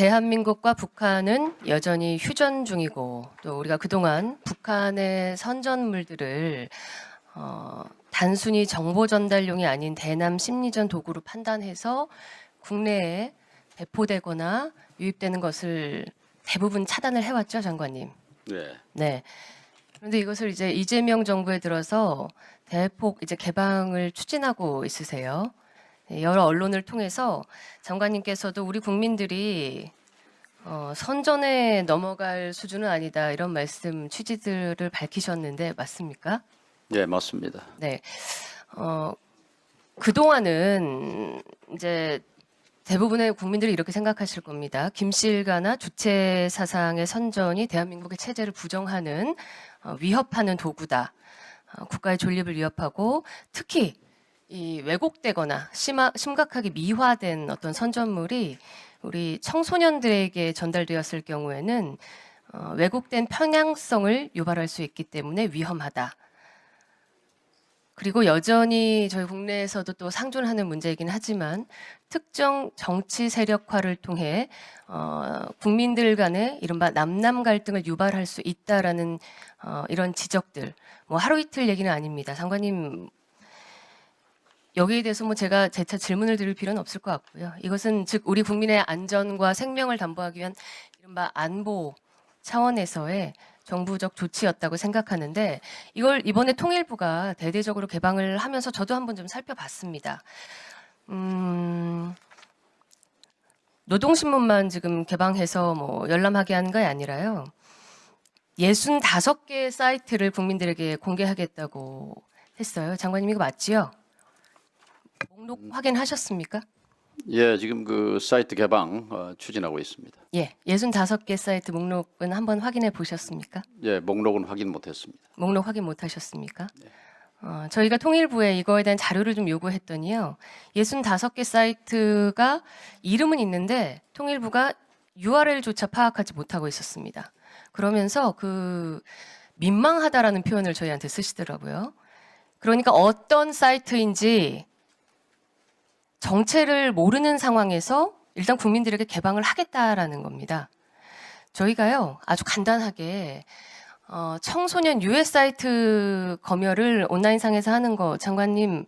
대한민국과 북한은 여전히 휴전 중이고 또 우리가 그동안 북한의 선전물들을 어, 단순히 정보 전달용이 아닌 대남 심리전 도구로 판단해서 국내에 배포되거나 유입되는 것을 대부분 차단을 해왔죠, 장관님. 네. 네. 그런데 이것을 이제 이재명 정부에 들어서 대폭 이제 개방을 추진하고 있으세요. 네, 여러 언론을 통해서 장관님께서도 우리 국민들이 어, 선전에 넘어갈 수준은 아니다 이런 말씀 취지들을 밝히셨는데 맞습니까? 네, 맞습니다. 네. 어, 그 동안은 이제 대부분의 국민들이 이렇게 생각하실 겁니다. 김실가나 주체 사상의 선전이 대한민국의 체제를 부정하는 어, 위협하는 도구다. 어, 국가의 존립을 위협하고 특히 이 왜곡되거나 심하, 심각하게 미화된 어떤 선전물이 우리 청소년들에게 전달되었을 경우에는 어, 왜곡된 편향성을 유발할 수 있기 때문에 위험하다. 그리고 여전히 저희 국내에서도 또 상존하는 문제이긴 하지만 특정 정치 세력화를 통해 어, 국민들 간의 이른바 남남 갈등을 유발할 수 있다라는 어, 이런 지적들 뭐 하루 이틀 얘기는 아닙니다. 장관님 여기에 대해서 뭐 제가 재차 질문을 드릴 필요는 없을 것 같고요. 이것은 즉 우리 국민의 안전과 생명을 담보하기 위한 이른바 안보 차원에서의 정부적 조치였다고 생각하는데 이걸 이번에 통일부가 대대적으로 개방을 하면서 저도 한번 좀 살펴봤습니다. 음, 노동신문만 지금 개방해서 뭐 열람하게 하는 게 아니라요. 65개 사이트를 국민들에게 공개하겠다고 했어요. 장관님 이거 맞지요? 목록 확인하셨습니까? 예, 지금 그 사이트 개방 어, 추진하고 있습니다. 예, 65개 사이트 목록은 한번 확인해 보셨습니까? 예, 목록은 확인 못했습니다. 목록 확인 못 하셨습니까? 어, 저희가 통일부에 이거에 대한 자료를 좀 요구했더니요. 65개 사이트가 이름은 있는데 통일부가 URL조차 파악하지 못하고 있었습니다. 그러면서 그 민망하다라는 표현을 저희한테 쓰시더라고요. 그러니까 어떤 사이트인지 정체를 모르는 상황에서 일단 국민들에게 개방을 하겠다라는 겁니다. 저희가요, 아주 간단하게 어, 청소년 유해 사이트 검열을 온라인상에서 하는 거 장관님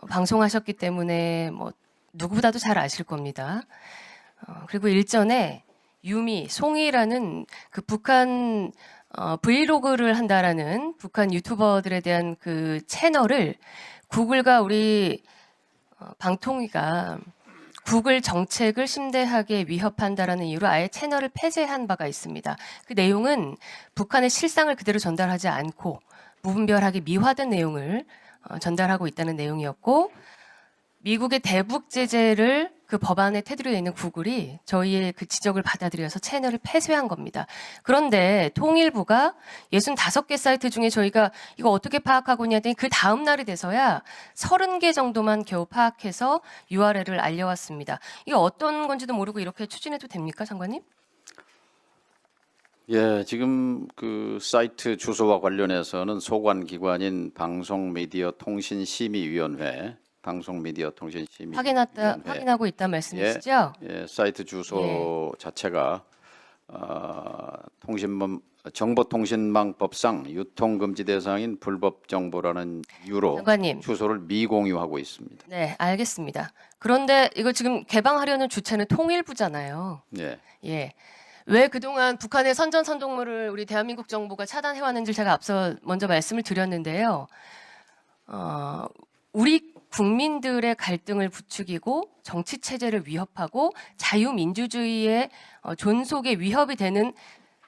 어, 방송하셨기 때문에 뭐 누구보다도 잘 아실 겁니다. 어, 그리고 일전에 유미, 송이라는 그 북한 어, 브이로그를 한다라는 북한 유튜버들에 대한 그 채널을 구글과 우리 어, 방통위가 구글 정책을 심대하게 위협한다라는 이유로 아예 채널을 폐쇄한 바가 있습니다. 그 내용은 북한의 실상을 그대로 전달하지 않고 무분별하게 미화된 내용을 어, 전달하고 있다는 내용이었고 미국의 대북 제재를 그 법안에 테두리에 있는 구글이 저희의 그 지적을 받아들여서 채널을 폐쇄한 겁니다. 그런데 통일부가 65개 사이트 중에 저희가 이거 어떻게 파악하고 있냐 했더니 그 다음 날이 돼서야 30개 정도만 겨우 파악해서 URL을 알려왔습니다. 이게 어떤 건지도 모르고 이렇게 추진해도 됩니까, 장관님? 예, 지금 그 사이트 주소와 관련해서는 소관 기관인 방송미디어통신심의위원회, 방송 미디어 통신 심의 확인했다, 위원회. 확인하고 있다 말씀이시죠? 예, 사이트 주소 자체가 어, 통신망 정보통신망법상 유통금지 대상인 불법 정보라는 이유로 장관님. 주소를 미공유하고 있습니다. 네, 알겠습니다. 그런데 이거 지금 개방하려는 주체는 통일부잖아요. 예, 예. 왜 그동안 북한의 선전선동물을 우리 대한민국 정부가 차단해 왔는지 제가 앞서 먼저 말씀을 드렸는데요. 어, 우리 국민들의 갈등을 부추기고 정치 체제를 위협하고 자유민주주의의 어, 존속에 위협이 되는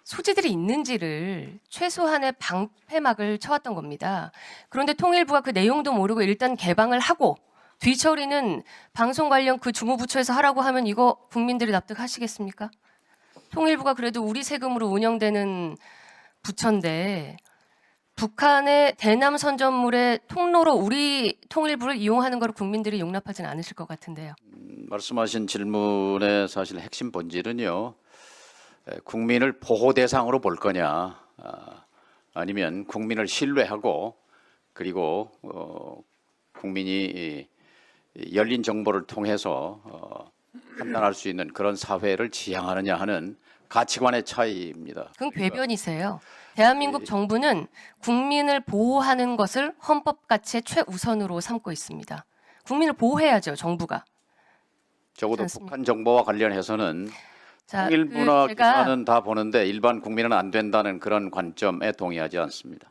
소지들이 있는지를 최소한의 방패막을 쳐왔던 겁니다. 그런데 통일부가 그 내용도 모르고 일단 개방을 하고 뒤처리는 방송 관련 그 주무부처에서 하라고 하면 이거 국민들이 납득하시겠습니까? 통일부가 그래도 우리 세금으로 운영되는 부처인데 북한의 대남 선전물의 통로로 우리 통일부를 이용하는 걸 국민들이 용납하지는 않으실 것 같은데요. 음, 말씀하신 질문의 사실 핵심 본질은요. 에, 국민을 보호 대상으로 볼 거냐, 아, 아니면 국민을 신뢰하고 그리고 어, 국민이 열린 정보를 통해서 어, 판단할 수 있는 그런 사회를 지향하느냐 하는 가치관의 차이입니다. 그건 궤변이세요. 대한민국 정부는 국민을 보호하는 것을 헌법 가치의 최우선으로 삼고 있습니다. 국민을 보호해야죠, 정부가. 적어도 않습니까? 북한 정보와 관련해서는 자, 통일부나 그 제가 기사는 다 보는데 일반 국민은 안 된다는 그런 관점에 동의하지 않습니다.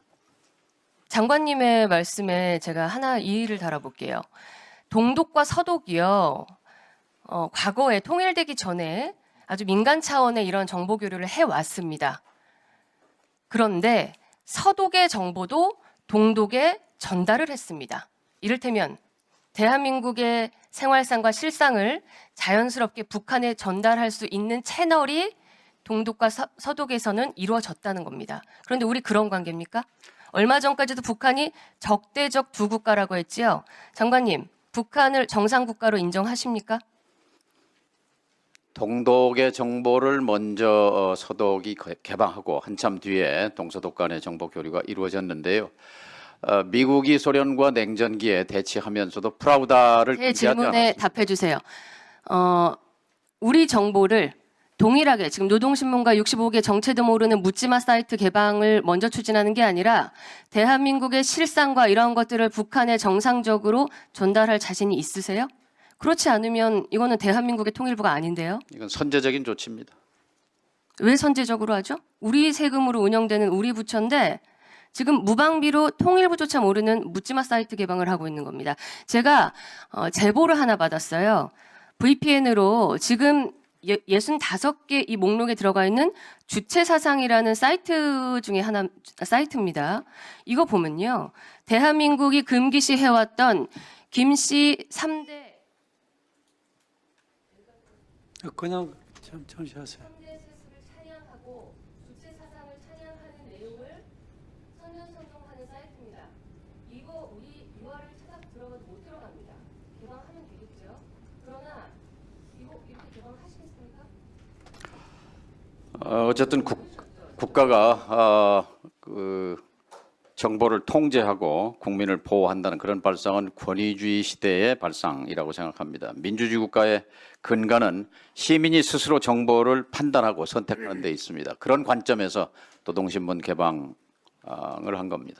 장관님의 말씀에 제가 하나 이의를 달아볼게요. 동독과 서독이요, 어, 과거에 통일되기 전에 아주 민간 차원의 이런 정보 교류를 해왔습니다. 그런데 서독의 정보도 동독에 전달을 했습니다. 이를테면 대한민국의 생활상과 실상을 자연스럽게 북한에 전달할 수 있는 채널이 동독과 서, 서독에서는 이루어졌다는 겁니다. 그런데 우리 그런 관계입니까? 얼마 전까지도 북한이 적대적 두 국가라고 했지요. 장관님, 북한을 정상 국가로 인정하십니까? 동독의 정보를 먼저 어, 서독이 개- 개방하고 한참 뒤에 동서독 간의 정보 교류가 이루어졌는데요. 어, 미국이 소련과 냉전기에 대치하면서도 프라우다를 제 질문에. 답해 주세요. 어, 우리 정보를 동일하게 지금 노동신문과 65개 정체도 모르는 묻지마 사이트 개방을 먼저 추진하는 게 아니라 대한민국의 실상과 이런 것들을 북한에 정상적으로 전달할 자신이 있으세요? 그렇지 않으면 이거는 대한민국의 통일부가 아닌데요. 이건 선제적인 조치입니다. 왜 선제적으로 하죠? 우리 세금으로 운영되는 우리 부처인데 지금 무방비로 통일부조차 모르는 묻지마 사이트 개방을 하고 있는 겁니다. 제가 어, 제보를 하나 받았어요. VPN으로 지금 예, 65개 이 목록에 들어가 있는 주체사상이라는 사이트 중에 하나 사이트입니다. 이거 보면요. 대한민국이 금기시 해왔던 김씨 3대 그냥 참 정시하세요. 현대세술을 찬양하고 주체 사상을 찬양하는 내용을 선전선동하는 사이트입니다. 이거 우리 URL 찾아 들어가도 못 들어갑니다. 개방하면 되겠죠. 그러나 이거 이렇게 개방하시겠습니까? 어, 어쨌든 국, 국가가 어, 그 정보를 통제하고 국민을 보호한다는 그런 발상은 권위주의 시대의 발상이라고 생각합니다. 민주주의 국가의 근간은 시민이 스스로 정보를 판단하고 선택하는 데 있습니다. 그런 관점에서 노동신문 개방을 한 겁니다.